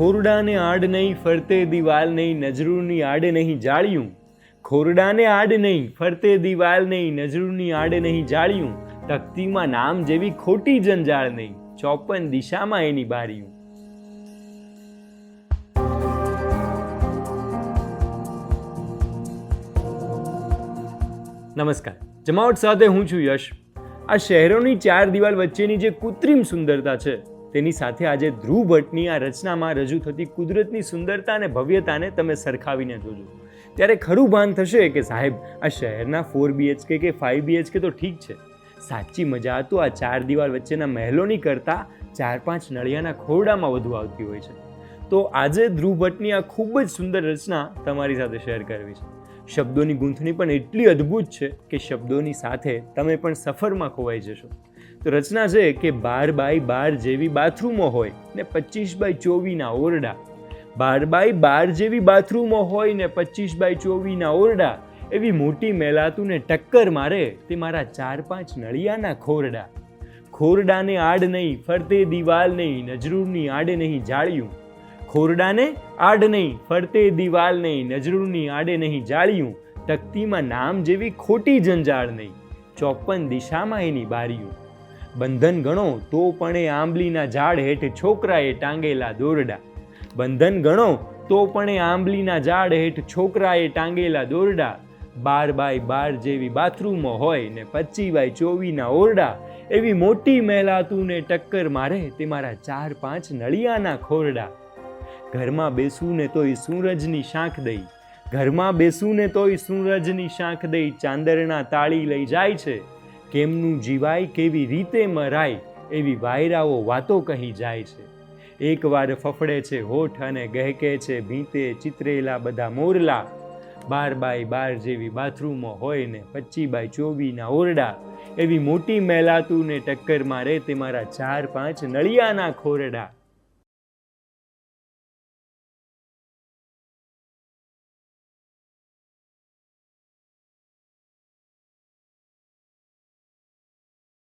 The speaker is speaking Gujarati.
ખોરડાને આડ નહીં ફરતે દિવાલ નહીં, નજરૂની આડે નહીં જાળ્યું. ખોરડાને આડ નહીં ફરતે દિવાલ નહીં, નજરૂની આડે નહીં જાળ્યું. તકતીમાં નામ જેવી ખોટી જંજાળ નહીં, ચોપન દિશામાં એની બારીયું. નમસ્કાર. જમાવટ સાથે હું છું યશ. આ શહેરોની ચાર દિવાલ વચ્ચેની જે કૃત્રિમ સુંદરતા છે તેની સાથે આજે ધ્રુવ ભટ્ટની આ રચનામાં રજૂ થતી કુદરતની સુંદરતા અને ભવ્યતાને તમે સરખાવીને જોજો. ત્યારે ખરું ભાન થશે કે સાહેબ, આ શહેરના ફોર બીએચકે કે ફાઇવ બીએચકે તો ઠીક છે. સાચી મજા તો આ ચાર દિવાલ વચ્ચેના મહેલોની કરતાં ચાર પાંચ નળિયાના ખોરડામાં વધુ આવતી હોય છે. તો આજે ધ્રુવ ભટ્ટની આ ખૂબ જ સુંદર રચના તમારી સાથે શેર કરવી છે. શબ્દોની ગૂંથણી પણ એટલી અદ્ભુત છે કે શબ્દોની સાથે તમે પણ સફરમાં ખોવાઈ જશો. રચના છે કે બાર બાય બાર જેવી બાથરૂમો હોય ને પચીસ બાય ચોવીના ઓરડા. બાર બાય બાર જેવી બાથરૂમો હોય ને પચીસ બાય ચોવીના ઓરડા. એવી મોટી મેલાતુને ટક્કર મારે તે મારા ચાર પાંચ નળિયાના ખોરડા. ખોરડાને આડ નહીં, ફરતે દિવાલ નહીં, નજરૂની આડે નહીં જાળ્યું. ખોરડાને આડ નહીં, ફરતે દિવાલ નહીં, નજરૂની આડે નહીં જાળ્યું. તકતીમાં નામ જેવી ખોટી જંજાળ નહીં. ચોપન દિશામાં એની બારીયું બંધન ગણો તો પણ એ આંબલીના ઝાડ હેઠ છોકરાએ ટાંગેલા દોરડા. બંધન ગણો તો પણ એ આંબલીના ઝાડ હેઠ છોકરાએ ટાંગેલા દોરડા. બાર બાય બાર જેવી બાથરૂમો હોય ને પચી બાય ચોવીના ઓરડા. એવી મોટી મહેલાતું ને ટક્કર મારે તે મારા ચાર પાંચ નળિયાના ખોરડા. ઘરમાં બેસું ને તોય સૂરજની શાંખ દઈ. ઘરમાં બેસું ને તોય સૂરજની શાંખ દઈ ચાંદરના તાળી લઈ જાય છે. કેમનું જીવાય, કેવી રીતે મરાય એવી વાયરાઓ વાતો કહી જાય છે. એકવાર ફફડે છે, હોઠ અને ગહેકે છે, ભીંતે, ચિતરેલા, બધા મોરલા. બાર બાય બાર જેવી બાથરૂમો હોય ને પચી બાય ચોવીના ઓરડા. એવી મોટી મેલાતું ને ટક્કર મારે તે મારા ચાર પાંચ નળિયાના ખોરડા.